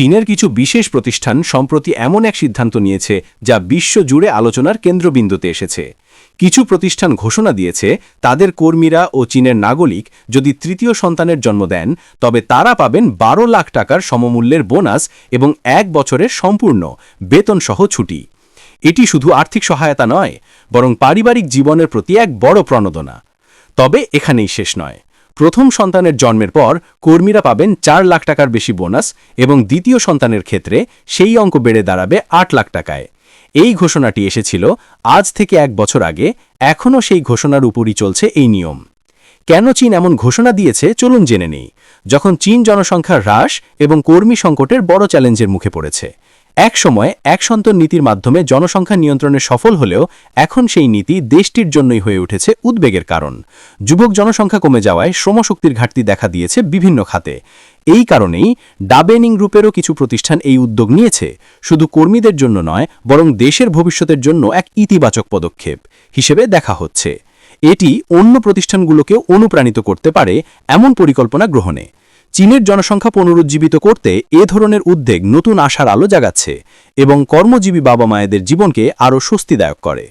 চীনের কিছু বিশেষ প্রতিষ্ঠান সম্প্রতি এমন এক সিদ্ধান্ত নিয়েছে যা বিশ্বজুড়ে আলোচনার কেন্দ্রবিন্দুতে এসেছে। কিছু প্রতিষ্ঠান ঘোষণা দিয়েছে, তাদের কর্মীরা ও চীনের নাগরিক যদি তৃতীয় সন্তানের জন্ম দেন, তবে তারা পাবেন বারো লাখ টাকার সমমূল্যের বোনাস এবং এক বছরের সম্পূর্ণ বেতনসহ ছুটি। এটি শুধু আর্থিক সহায়তা নয়, বরং পারিবারিক জীবনের প্রতি এক বড় প্রণোদনা। তবে এখানেই শেষ নয়। প্রথম সন্তানের জন্মের পর কর্মীরা পাবেন চার লাখ টাকার বেশি বোনাস এবং দ্বিতীয় সন্তানের ক্ষেত্রে সেই অঙ্ক বেড়ে দাঁড়াবে আট লাখ টাকায়। এই ঘোষণাটি এসেছিল আজ থেকে এক বছর আগে, এখনও সেই ঘোষণার উপরই চলছে এই নিয়ম। কেন চীন এমন ঘোষণা দিয়েছে চলুন জেনে নেই। যখন চীন জনসংখ্যার হ্রাস এবং কর্মী সংকটের বড় চ্যালেঞ্জের মুখে পড়েছে এক সময় এক সন্তান নীতির মাধ্যমে জনসংখ্যা নিয়ন্ত্রণে সফল হলেও এখন সেই নীতি দেশটির জন্যই হয়ে উঠেছে উদ্বেগের কারণ। যুবক জনসংখ্যা কমে যাওয়ায় শ্রমশক্তির ঘাটতি দেখা দিয়েছে বিভিন্ন খাতে। এই কারণেই ডাবেনিং গ্রুপেরও কিছু প্রতিষ্ঠান এই উদ্যোগ নিয়েছে। শুধু কর্মীদের জন্য নয়, বরং দেশের ভবিষ্যতের জন্য এক ইতিবাচক পদক্ষেপ হিসেবে দেখা হচ্ছে। এটি অন্য প্রতিষ্ঠানগুলোকেও অনুপ্রাণিত করতে পারে এমন পরিকল্পনা গ্রহণে। চীনের জনসংখ্যা পুনরুজ্জীবিত করতে এ ধরনের উদ্যোগ নতুন আশার আলো জাগাচ্ছে এবং কর্মজীবী বাবা মায়েদের জীবনকে আরও স্বস্তিদায়ক করে।